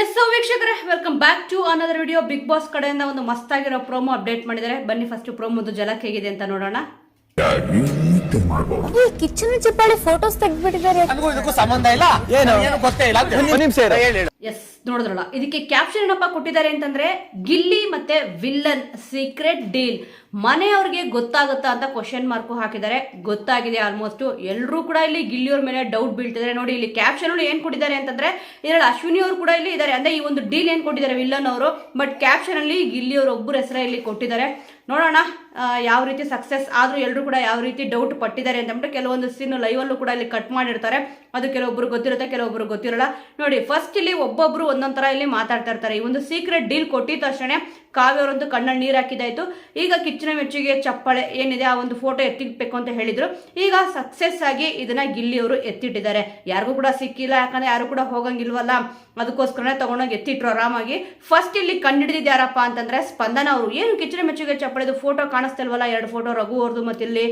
S so ವೀಕ್ಷಕರೇ welcome back to another video Bigg Boss ಕಡೆಯಿಂದ ಒಂದು ಮಸ್ತಾಗಿರೋ ಪ್ರೋಮೋ ಅಪ್ಡೇಟ್ ಮಾಡಿದ್ದಾರೆ. ಬನ್ನಿ ಫಸ್ಟ್ ಪ್ರೋಮೋದು ಜಲಕ್ ಹೇಗಿದೆ ಅಂತ ನೋಡೋಣ. ಕಿಚನ್ ಚಿಪ್ಪಾಡಿ ಫೋಟೋಸ್ ತೆಗ್ದ್ಬಿಟ್ಟಿದ್ದಾರೆ. ಸಂಬಂಧ ಇಲ್ಲ. ಏನು ಏನು ಗೊತ್ತೇ ಇಲ್ಲ ಒಂದು ನಿಮಿಷ ಹೇಳಿ. ಎಸ್ ನೋಡಿದ್ರಲ್ಲ. ಇದಕ್ಕೆ ಕ್ಯಾಪ್ಷನ್ ಏನಪ್ಪ ಕೊಟ್ಟಿದ್ದಾರೆ ಅಂತಂದ್ರೆ, ಗಿಲ್ಲಿ ಮತ್ತೆ ವಿಲ್ಲನ್ ಸೀಕ್ರೆಟ್ ಡೀಲ್ ಮನೆಯವ್ರಿಗೆ ಗೊತ್ತಾಗುತ್ತಾ ಅಂತ ಕ್ವಶನ್ ಮಾರ್ಕು ಹಾಕಿದ್ದಾರೆ. ಗೊತ್ತಾಗಿದೆ ಆಲ್ಮೋಸ್ಟ್ ಎಲ್ಲರೂ ಕೂಡ ಇಲ್ಲಿ ಗಿಲ್ಲಿಯವ್ರ ಮೇಲೆ ಡೌಟ್ ಬೀಳ್ತಿದ್ದಾರೆ. ನೋಡಿ, ಇಲ್ಲಿ ಕ್ಯಾಪ್ಷನ್ ಏನ್ ಕೊಟ್ಟಿದ್ದಾರೆ ಅಂತಂದ್ರೆ, ಇದರಲ್ಲಿ ಅಶ್ವಿನಿ ಅವರು ಕೂಡ ಇಲ್ಲಿ ಇದ್ದಾರೆ. ಅಂದ್ರೆ ಈ ಒಂದು ಡೀಲ್ ಏನ್ ಕೊಟ್ಟಿದ್ದಾರೆ ವಿಲ್ಲನ್ ಅವರು? ಬಟ್ ಕ್ಯಾಪ್ಷನ್ ಅಲ್ಲಿ ಗಿಲ್ಲಿ ಅವರು ಒಬ್ಬರ ಹೆಸರೇ ಇಲ್ಲಿ ಕೊಟ್ಟಿದ್ದಾರೆ. ನೋಡೋಣ ಯಾವ ರೀತಿ ಸಕ್ಸಸ್ ಆದ್ರೂ ಎಲ್ಲರೂ ಕೂಡ ಯಾವ ರೀತಿ ಡೌಟ್ ಪಟ್ಟಿದ್ದಾರೆ ಅಂತ ಅಂದ್ಬಿಟ್ಟು ಕೆಲವೊಂದು ಸೀನ್ ಲೈವಲ್ಲೂ ಕೂಡ ಇಲ್ಲಿ ಕಟ್ ಮಾಡಿರ್ತಾರೆ. ಅದು ಕೆಲವೊಬ್ರು ಗೊತ್ತಿರುತ್ತೆ ಕೆಲವೊಬ್ರು ಗೊತ್ತಿರಲ್ಲ. ನೋಡಿ ಫಸ್ಟ್ ಇಲ್ಲಿ ಒಬ್ಬೊಬ್ರು ಒಂದೊಂದ್ ತರ ಇಲ್ಲಿ ಮಾತಾಡ್ತಾ ಇರ್ತಾರೆ. ಈ ಒಂದು ಸೀಕ್ರೆಟ್ ಡೀಲ್ ಕೊಟ್ಟಿದ ತಕ್ಷಣ ಕಾವ್ಯ ಅವರಂತೂ ಕಣ್ಣಲ್ಲಿ ನೀರು ಹಾಕಿದಾಯ್ತು ಈಗ ಕಿಚ್ಚನ ಮೆಚ್ಚುಗೆ ಚಪ್ಪಳೆ ಏನಿದೆ ಆ ಒಂದು ಫೋಟೋ ಎತ್ತಿಡ್ಬೇಕು ಅಂತ ಹೇಳಿದ್ರು. ಈಗ ಸಕ್ಸಸ್ ಆಗಿ ಇದನ್ನ ಗಿಲ್ಲಿ ಅವರು ಎತ್ತಿಟ್ಟಿದ್ದಾರೆ. ಯಾರಿಗೂ ಕೂಡ ಸಿಕ್ಕಿಲ್ಲ, ಯಾಕಂದ್ರೆ ಯಾರು ಕೂಡ ಹೋಗಂಗಿಲ್ವಲ್ಲ. ಅದಕ್ಕೋಸ್ಕರನೇ ತಗೊಂಡೋಗಿ ಎತ್ತಿಟ್ರು ಆರಾಮಾಗಿ. ಫಸ್ಟ್ ಇಲ್ಲಿ ಕಂಡಿಡಿದ ಯಾರಪ್ಪ ಅಂತಂದ್ರೆ ಸ್ಪಂದನ ಅವರು. ಏನು ಕಿಚ್ಚನ ಮೆಚ್ಚುಗೆ ಚಪ್ಪಳೆದು ಫೋಟೋ ಕಾಣಿಸ್ತಿಲ್ವಲ್ಲ ಎರಡು ಫೋಟೋ ರಘು ಅವ್ರದ್ದು ಮತ್ತೆ ಇಲ್ಲಿ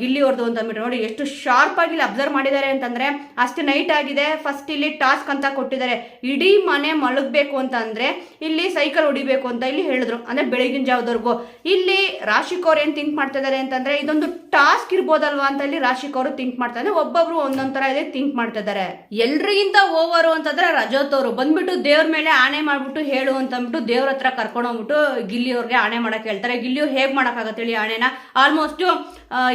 ಗಿಲ್ಲಿ ಅವ್ರದ್ದು ಅಂತ ಅಂದ್ಬಿಟ್ಟು ನೋಡಿ, ಎಷ್ಟು ಶಾರ್ಪ್ ಆಗಿ ಇಲ್ಲಿ ಅಬ್ಸರ್ವ್ ಮಾಡಿದ್ದಾರೆ ಅಂತಂದ್ರೆ ಅಷ್ಟು ನೈಟ್ ಆಗಿದೆ. ಫಸ್ಟ್ ಇಲ್ಲಿ ಟಾಸ್ಕ್ ಅಂತ ಕೊಟ್ಟಿದ್ದಾರೆ. ಇಡೀ ಮನೆ ಮಲಗಬೇಕು ಅಂತ ಅಂದ್ರೆ ಇಲ್ಲಿ ಸೈಕಲ್ ಹೊಡಿಬೇಕು ಅಂತ ಇಲ್ಲಿ ಹೇಳಿದ್ರು, ಅಂದ್ರೆ ಬೆಳಗಿನ ಜಾವದವರೆಗೂ. ಇಲ್ಲಿ ರಾಶಿಕ್ ಅವ್ರು ಏನ್ ಥಿಂಕ್ ಮಾಡ್ತಾ ಇದಾರೆ ಅಂತಂದ್ರೆ, ಇದೊಂದು ಟಾಸ್ಕ್ ಇರ್ಬೋದಲ್ವಾ ಅಂತ ಇಲ್ಲಿ ರಾಶಿಕ್ ಅವರು ಥಿಂಕ್ ಮಾಡ್ತಾ ಇದ್ದಾರೆ ಒಬ್ಬೊಬ್ರು ಒಂದೊಂದ್ ತರ ಇದೆ ಥಿಂಕ್ ಮಾಡ್ತಾ ಇದ್ದಾರೆ ಎಲ್ರಿಗಿಂತ ಓವರು ಅಂತಂದ್ರೆ ರಜತ್ ಬಂದ್ಬಿಟ್ಟು ದೇವ್ರ ಮೇಲೆ ಆಣೆ ಮಾಡ್ಬಿಟ್ಟು ಹೇಳು ಅಂತ ಅಂದ್ಬಿಟ್ಟು ದೇವ್ರ ಹತ್ರ ಕರ್ಕೊಂಡೋಗ್ಬಿಟ್ಟು ಗಿಲ್ಲಿ ಅವ್ರಿಗೆ ಆಣೆ ಮಾಡಕ್ ಹೇಳ್ತಾರೆ. ಗಿಲ್ಲಿ ಅವ್ರು ಹೇಗೆ ಮಾಡೋಕ್ಕಾಗತ್ತೆ ಹೇಳಿ ಆಣೆನ? ಆಲ್ಮೋಸ್ಟ್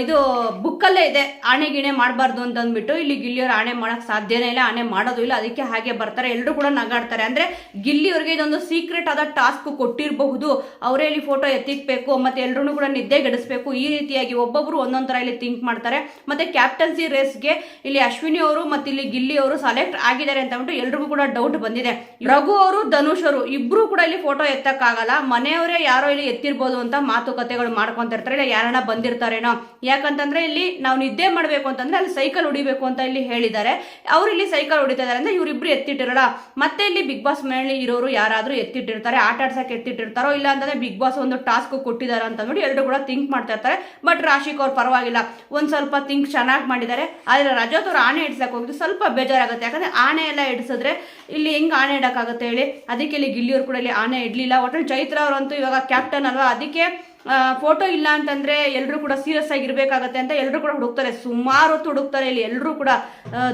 ಇದು ಬುಕ್ಕಲ್ಲೇ ಇದೆ. ಆಣೆ ಗಿಣೆ ಮಾಡಬಾರ್ದು ಅಂತ ಅಂದ್ಬಿಟ್ಟು ಇಲ್ಲಿ ಗಿಲ್ಲಿಯವ್ರು ಆಣೆ ಮಾಡಕ್ ಸಾಧ್ಯನೇ ಇಲ್ಲ, ಆಣೆ ಮಾಡೋದು ಇಲ್ಲ. ಅದಕ್ಕೆ ಹಾಗೆ ಬರ್ತಾರೆ. ಎಲ್ಲರೂ ಕೂಡ ನಗಾಡ್ತಾರೆ. ಅಂದ್ರೆ ಗಿಲ್ಲಿ ಅವರಿಗೆ ಇದೊಂದು ಸೀಕ್ರೆಟ್ ಆದ ಟಾಸ್ಕ್ ಕೊಟ್ಟಿರಬಹುದು. ಅವರೇ ಇಲ್ಲಿ ಫೋಟೋ ಎತ್ತಿಕ್ಬೇಕು, ಮತ್ತೆ ಎಲ್ಲರೂ ಕೂಡ ನಿದ್ದೆಗೆಡಿಸ್ಬೇಕು ಈ ರೀತಿಯಾಗಿ ಒಬ್ಬೊಬ್ರು ಒಂದೊಂದ್ ತರ ಇಲ್ಲಿ ಥಿಂಕ್ ಮಾಡ್ತಾರೆ. ಮತ್ತೆ ಕ್ಯಾಪ್ಟನ್ಸಿ ರೇಸ್ಗೆ ಇಲ್ಲಿ ಅಶ್ವಿನಿ ಅವರು ಮತ್ತೆ ಇಲ್ಲಿ ಗಿಲ್ಲಿ ಅವರು ಸೆಲೆಕ್ಟ್ ಆಗಿದ್ದಾರೆ ಅಂತ ಅಂದ್ಬಿಟ್ಟು ಎಲ್ರಿಗೂ ಕೂಡ ಡೌಟ್ ಬಂದಿದೆ. ರಘು ಅವರು, ಧನುಷ್ ಅವರು ಇಬ್ರು ಕೂಡ ಇಲ್ಲಿ ಫೋಟೋ ಎತ್ತಕ್ಕಾಗಲ್ಲ. ಮನೆಯವರೇ ಯಾರೋ ಇಲ್ಲಿ ಎತ್ತಿರ್ಬೋದು ಅಂತ ಮಾತುಕತೆಗಳು ಮಾಡ್ಕೊಂತ ಇರ್ತಾರೆ. ಇಲ್ಲ ಯಾರನ್ನ ಬಂದಿರ್ತಾರೇನೋ. ಯಾಕಂತಂದ್ರೆ ಇಲ್ಲಿ ನಾವು ನಿದ್ದೆ ಮಾಡಬೇಕು ಅಂತಂದ್ರೆ ಅಲ್ಲಿ ಸೈಕಲ್ ಹೊಡಿಬೇಕು ಅಂತ ಇಲ್ಲಿ ಹೇಳಿದ್ದಾರೆ. ಅವ್ರು ಇಲ್ಲಿ ಸೈಕಲ್ ಹೊಡಿತಾ ಇದಾರೆ ಅಂದ್ರೆ ಇವ್ರಿಬ್ರು ಎತ್ತಿಟ್ಟಿರಲ್ಲ ಮತ್ತೆ ಇಲ್ಲಿ ಬಿಗ್ ಬಾಸ್ ಮನೆಯಲ್ಲಿ ಇರೋರು ಯಾರಾದ್ರೂ ಎತ್ತಿಟ್ಟಿರ್ತಾರೆ, ಆಟ ಆಡ್ಸಕ್ಕೆ ಎತ್ತಿಟ್ಟಿರ್ತಾರೋ ಇಲ್ಲ ಅಂತಂದ್ರೆ ಬಿಗ್ ಬಾಸ್ ಒಂದು ಟಾಸ್ಕ್ ಕೊಟ್ಟಿದ್ದಾರೆ ಅಂತ ನೋಡಿ ಎಲ್ಲರೂ ಕೂಡ ಥಿಂಕ್ ಮಾಡ್ತಾ ಇರ್ತಾರೆ. ಬಟ್ ರಾಶಿಕ್ ಅವ್ರು ಪರವಾಗಿಲ್ಲ. ಒಂದ್ ಸ್ವಲ್ಪ ಥಿಂಕ್ ಚೆನ್ನಾಗಿ ಮಾಡಿದ್ದಾರೆ. ಆದ್ರೆ ರಜತ್ ಅವ್ರು ಆಣೆ ಇಡ್ಸಕ್ ಹೋಗಿದ್ದು ಸ್ವಲ್ಪ ಬೇಜಾರಾಗುತ್ತೆ. ಯಾಕಂದ್ರೆ ಆಣೆ ಎಲ್ಲ ಇಡಿಸಿದ್ರೆ ಇಲ್ಲಿ ಹೆಂಗ್ ಆಣೆ ಇಡಕ್ಕಾಗುತ್ತೆ ಹೇಳಿ? ಅದಕ್ಕೆ ಇಲ್ಲಿ ಗಿಲ್ಲಿಯವ್ರು ಕೂಡ ಇಲ್ಲಿ ಆಣೆ ಇಡ್ಲಿಲ್ಲ. ಒಟ್ಟು ಚೈತ್ರ ಅವರಂತೂ ಇವಾಗ ಕ್ಯಾಪ್ಟನ್ ಅಲ್ವಾ? ಅದಕ್ಕೆ ಫೋಟೋ ಇಲ್ಲ ಅಂತಂದ್ರೆ ಎಲ್ಲರೂ ಕೂಡ ಸೀರಿಯಸ್ ಆಗಿರ್ಬೇಕಾಗತ್ತೆ ಅಂತ ಎಲ್ಲರೂ ಕೂಡ ಹುಡುಕ್ತಾರೆ. ಸುಮಾರು ಹೊತ್ತು ಹುಡುಕ್ತಾರೆ ಇಲ್ಲಿ ಎಲ್ಲರೂ ಕೂಡ.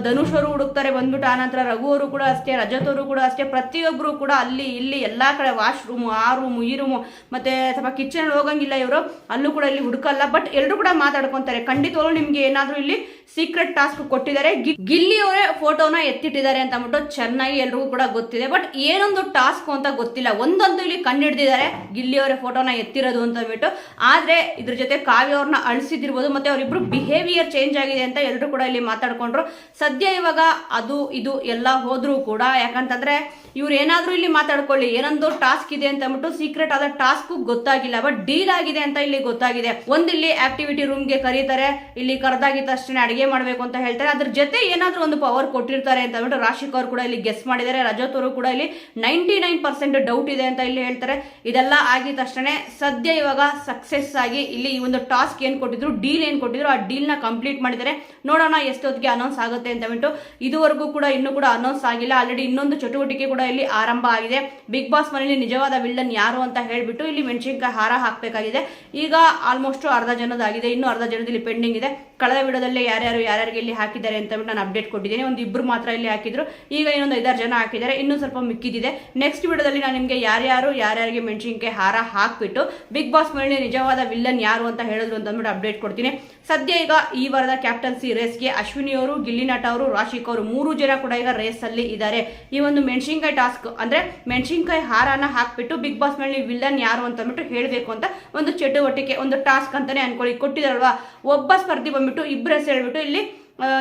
ಧನುಷ್ ಹುಡುಕ್ತಾರೆ ಬಂದ್ಬಿಟ್ಟು ಆನಂತರ ರಘು ಅವರು ಕೂಡ ಅಷ್ಟೇ, ರಜತ್ ಕೂಡ ಅಷ್ಟೇ ಪ್ರತಿಯೊಬ್ಬರು ಕೂಡ ಅಲ್ಲಿ, ಇಲ್ಲಿ ಎಲ್ಲ ಕಡೆ ವಾಶ್ರೂಮು ಆ ರೂಮು ಈ ರೂಮು ಮತ್ತೆ ಸ್ವಲ್ಪ ಕಿಚನ್ ಹೋಗಂಗಿಲ್ಲ ಇವರು, ಅಲ್ಲೂ ಕೂಡ ಇಲ್ಲಿ ಹುಡುಕಲ್ಲ ಬಟ್ ಎಲ್ಲರೂ ಕೂಡ ಮಾತಾಡ್ಕೊತಾರೆ. ಖಂಡಿತವಾಗ್ಲೂ ನಿಮ್ಗೆ ಏನಾದರೂ ಇಲ್ಲಿ ಸೀಕ್ರೆಟ್ ಟಾಸ್ಕ್ ಕೊಟ್ಟಿದ್ದಾರೆ. ಗಿಲ್ಲಿ ಅವರೇ ಫೋಟೋನ ಎತ್ತಿಟ್ಟಿದ್ದಾರೆ ಅಂತ ಅಂದ್ಬಿಟ್ಟು ಚೆನ್ನಾಗಿ ಎಲ್ರಿಗೂ ಕೂಡ ಗೊತ್ತಿದೆ ಬಟ್ ಏನೊಂದು ಟಾಸ್ಕ್ ಅಂತ ಗೊತ್ತಿಲ್ಲ. ಒಂದೊಂದು ಇಲ್ಲಿ ಕಂಡಿಡ್ದಿದ್ದಾರೆ ಗಿಲ್ಲಿ ಅವರೇ ಫೋಟೋನ ಎತ್ತಿರೋದು ಅಂತ ಅಂದ್ಬಿಟ್ಟು. ಆದ್ರೆ ಇದ್ರ ಜೊತೆ ಕಾವ್ಯ ಅವ್ರನ್ನ ಅಳಿಸಿದಿರ್ಬೋದು ಮತ್ತೆ ಅವರಿಬ್ರು ಬಿಹೇವಿಯರ್ ಚೇಂಜ್ ಆಗಿದೆ ಅಂತ ಎಲ್ಲರೂ ಕೂಡ ಇಲ್ಲಿ ಮಾತಾಡ್ಕೊಂಡ್ರು. ಸದ್ಯ ಇವಾಗ ಅದು, ಇದು ಎಲ್ಲ ಹೋದ್ರೂ ಕೂಡ ಯಾಕಂತಂದ್ರೆ ಇವ್ರು ಏನಾದ್ರೂ ಇಲ್ಲಿ ಮಾತಾಡ್ಕೊಳ್ಳಿ ಏನೊಂದು ಟಾಸ್ಕ್ ಇದೆ ಅಂತ ಅಂದ್ಬಿಟ್ಟು ಸೀಕ್ರೆಟ್ ಆದ ಟಾಸ್ಕ್ ಗೊತ್ತಾಗಿಲ್ಲ ಬಟ್ ಡೀಲ್ ಆಗಿದೆ ಅಂತ ಇಲ್ಲಿ ಗೊತ್ತಾಗಿದೆ. ಒಂದ್ ಇಲ್ಲಿ ಆಕ್ಟಿವಿಟಿ ರೂಮ್ಗೆ ಕರೀತಾರೆ, ಇಲ್ಲಿ ಕರೆದಾಗಿ ತಕ್ಷಣ ಅಡಿಗೆ ಮಾಡ್ಬೇಕು ಅಂತ ಹೇಳ್ತಾರೆ. ಅದ್ರ ಜೊತೆ ಏನಾದ್ರೂ ಒಂದು ಪವರ್ ಕೊಟ್ಟಿರ್ತಾರೆ ಅಂತ ಅಂದ್ಬಿಟ್ಟು ರಾಶಿಕ್ ಅವರು ಕೂಡ ಇಲ್ಲಿ ಗೆಸ್ ಮಾಡಿದ್ದಾರೆ. ರಜತ್ ಅವರು ಕೂಡ ಇಲ್ಲಿ ನೈಂಟಿ ನೈನ್ ಪರ್ಸೆಂಟ್ ಡೌಟ್ ಇದೆ ಅಂತ ಇಲ್ಲಿ ಹೇಳ್ತಾರೆ. ಇದೆಲ್ಲ ಆಗಿದ ತಕ್ಷಣ ಸದ್ಯ ಇವಾಗ ಸಕ್ಸಸ್ ಆಗಿ ಇಲ್ಲಿ ಈ ಒಂದು ಟಾಸ್ಕ್ ಏನ್ ಕೊಟ್ಟಿದ್ರು ಡೀಲ್ ಏನ್ ಕೊಟ್ಟಿದ್ರು, ಆ ಡೀಲ್ನ ಕಂಪ್ಲೀಟ್ ಮಾಡಿದ್ದಾರೆ. ನೋಡೋಣ ಎಷ್ಟೊತ್ತಿಗೆ ಅನೌನ್ಸ್ ಆಗುತ್ತೆ ಅಂತ ಹೇಳ್ಬಿಟ್ಟು ಇದುವರೆಗೂ ಕೂಡ ಇನ್ನೂ ಕೂಡ ಅನೌನ್ಸ್ ಆಗಿಲ್ಲ. ಆಲ್ರೆಡಿ ಇನ್ನೊಂದು ಚಟುವಟಿಕೆ ಕೂಡ ಇಲ್ಲಿ ಆರಂಭ ಆಗಿದೆ. ಬಿಗ್ ಬಾಸ್ ಮನೆಯಲ್ಲಿ ನಿಜವಾದ ವಿಲ್ಲನ್ ಯಾರು ಅಂತ ಹೇಳ್ಬಿಟ್ಟು ಇಲ್ಲಿ ಮೆಣಸಿನ್ಕಾಯಿ ಹಾರ ಹಾಕಬೇಕಾಗಿದೆ. ಈಗ ಆಲ್ಮೋಸ್ಟ್ ಅರ್ಧ ಜನದಾಗಿದೆ. ಇನ್ನು ಅರ್ಧ ಜನದಲ್ಲಿ ಪೆಂಡಿಂಗ್ ಇದೆ. ಕಳೆದ ವಿಡಿಯೋದಲ್ಲಿ ಯಾರ್ಯಾರು ಯಾರ್ಯಾರಿಗೆ ಇಲ್ಲಿ ಹಾಕಿದ್ದಾರೆ ಅಂತ ನಾನು ಅಪ್ಡೇಟ್ ಕೊಟ್ಟಿದ್ದೀನಿ. ಒಂದು ಇಬ್ಬರು ಮಾತ್ರ ಇಲ್ಲಿ ಹಾಕಿದ್ರು. ಈಗ ಇನ್ನೊಂದು ಐದಾರು ಜನ ಹಾಕಿದ್ದಾರೆ. ಇನ್ನೂ ಸ್ವಲ್ಪ ಮಿಕ್ಕಿದಿದೆ. ನೆಕ್ಸ್ಟ್ ವಿಡಿಯೋದಲ್ಲಿ ನಾನು ನಿಮಗೆ ಯಾರ್ಯಾರು ಯಾರ್ಯಾರಿಗೆ ಮೆಣಸಿನ್ಕಾಯಿ ಹಾರ ಹಾಕಿಬಿಟ್ಟು ಬಿಗ್ ಬಾಸ್ ಮೇಲೆ ನಿಜವಾದ ವಿಲ್ಲನ್ ಯಾರು ಅಂತ ಹೇಳಿದ್ರು ಅಂತ ಅಂದ್ಬಿಟ್ಟು ಅಪ್ಡೇಟ್ ಕೊಡ್ತೀನಿ. ಸದ್ಯ ಈಗ ಈ ವಾರದ ಕ್ಯಾಪ್ಟನ್ಸಿ ರೇಸ್ಗೆ ಅಶ್ವಿನಿ ಅವರು ಗಿಲ್ಲಿನಾಟ ಅವರು, ರಾಶಿಕ್ ಅವರು ಮೂರು ಜನ ಕೂಡ ಈಗ ರೇಸ್ ಅಲ್ಲಿ ಇದ್ದಾರೆ. ಈ ಒಂದು ಮೆಣಸಿನ್ಕಾಯಿ ಟಾಸ್ಕ್ ಅಂದ್ರೆ ಮೆಣಸಿನ್ಕಾಯಿ ಹಾರನ ಹಾಕ್ಬಿಟ್ಟು ಬಿಗ್ ಬಾಸ್ ಮೇಲೆ ವಿಲ್ಲನ್ ಯಾರು ಅಂತ ಅಂದ್ಬಿಟ್ಟು ಹೇಳಬೇಕು ಅಂತ ಒಂದು ಚಟುವಟಿಕೆ, ಒಂದು ಟಾಸ್ಕ್ ಅಂತಾನೆ ಅನ್ಕೊಳ್ಳಿ. ಕೊಟ್ಟಿದಾರಲ್ವಾ ಒಬ್ಬ ಸ್ಪರ್ಧಿ ಬಂದ್ಬಿಟ್ಟು ಇಬ್ಬರ ಹೆಸರು ಹೇಳ್ಬಿಟ್ಟು ಇಲ್ಲಿ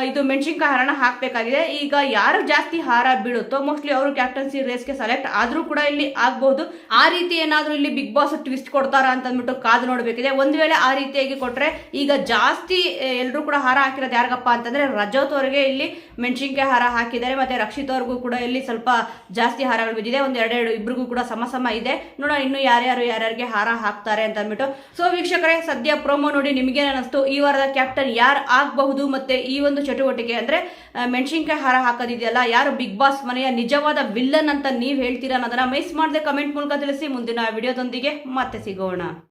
ಇದು ಮೆಣಸಿನ್ಕಾಯಿ ಹಾರನ ಹಾಕಬೇಕಾಗಿದೆ. ಈಗ ಯಾರು ಜಾಸ್ತಿ ಹಾರ ಬೀಳುತ್ತೋ ಮೋಸ್ಟ್ಲಿ ಅವರು ಕ್ಯಾಪ್ಟನ್ಸಿ ರೇಸ್ಗೆ ಸೆಲೆಕ್ಟ್ ಆದರೂ ಕೂಡ ಇಲ್ಲಿ ಆಗ್ಬಹುದು ಆ ರೀತಿ ಏನಾದರೂ ಇಲ್ಲಿ ಬಿಗ್ ಬಾಸ್ ಟ್ವಿಸ್ಟ್ ಕೊಡ್ತಾರ ಅಂತ ಅಂದ್ಬಿಟ್ಟು ಕಾದು ನೋಡಬೇಕಿದೆ. ಒಂದು ವೇಳೆ ಆ ರೀತಿಯಾಗಿ ಕೊಟ್ಟರೆ ಈಗ ಜಾಸ್ತಿ ಎಲ್ಲರೂ ಕೂಡ ಹಾರ ಹಾಕಿರೋದು ಯಾರಿಗಪ್ಪ ಅಂತಂದ್ರೆ ರಜೋತ್ ಅವರಿಗೆ ಇಲ್ಲಿ ಮೆಣಸಿನ್ಕಾಯಿ ಹಾರ ಹಾಕಿದ್ದಾರೆ. ಮತ್ತೆ ರಕ್ಷಿತ್ ಅವ್ರಿಗೂ ಕೂಡ ಇಲ್ಲಿ ಸ್ವಲ್ಪ ಜಾಸ್ತಿ ಹಾರಗಳು ಬಿದ್ದಿದೆ. ಒಂದು ಎರಡೆರಡು ಇಬ್ರಿಗೂ ಕೂಡ ಸಮ ಸಮ ಇದೆ. ನೋಡೋಣ ಇನ್ನು ಯಾರ್ಯಾರು ಯಾರ್ಯಾರಿಗೆ ಹಾರ ಹಾಕ್ತಾರೆ ಅಂತ ಅಂದ್ಬಿಟ್ಟು ಸೊ ವೀಕ್ಷಕರೇ, ಸದ್ಯ ಪ್ರೋಮೋ ನೋಡಿ ನಿಮಗೇನು ಅನಿಸ್ತು? ಈ ವಾರದ ಕ್ಯಾಪ್ಟನ್ ಯಾರು ಆಗಬಹುದು? ಮತ್ತೆ ಈ ಒಂದು ಚಟುವಟಿಕೆ ಅಂದ್ರೆ ಮೆಣಸಿನ್ಕಾಯಿ ಹಾರ ಹಾಕೋದಿದೆಯಲ್ಲ, ಯಾರು ಬಿಗ್ ಬಾಸ್ ಮನೆಯ ನಿಜವಾದ ವಿಲ್ಲನ್ ಅಂತ ನೀವು ಹೇಳ್ತೀರಾ ಅನ್ನೋದನ್ನ ಮಿಸ್ ಮಾಡದೆ ಕಮೆಂಟ್ ಮೂಲಕ ತಿಳಿಸಿ. ಮುಂದಿನ ವಿಡಿಯೋದೊಂದಿಗೆ ಮತ್ತೆ ಸಿಗೋಣ.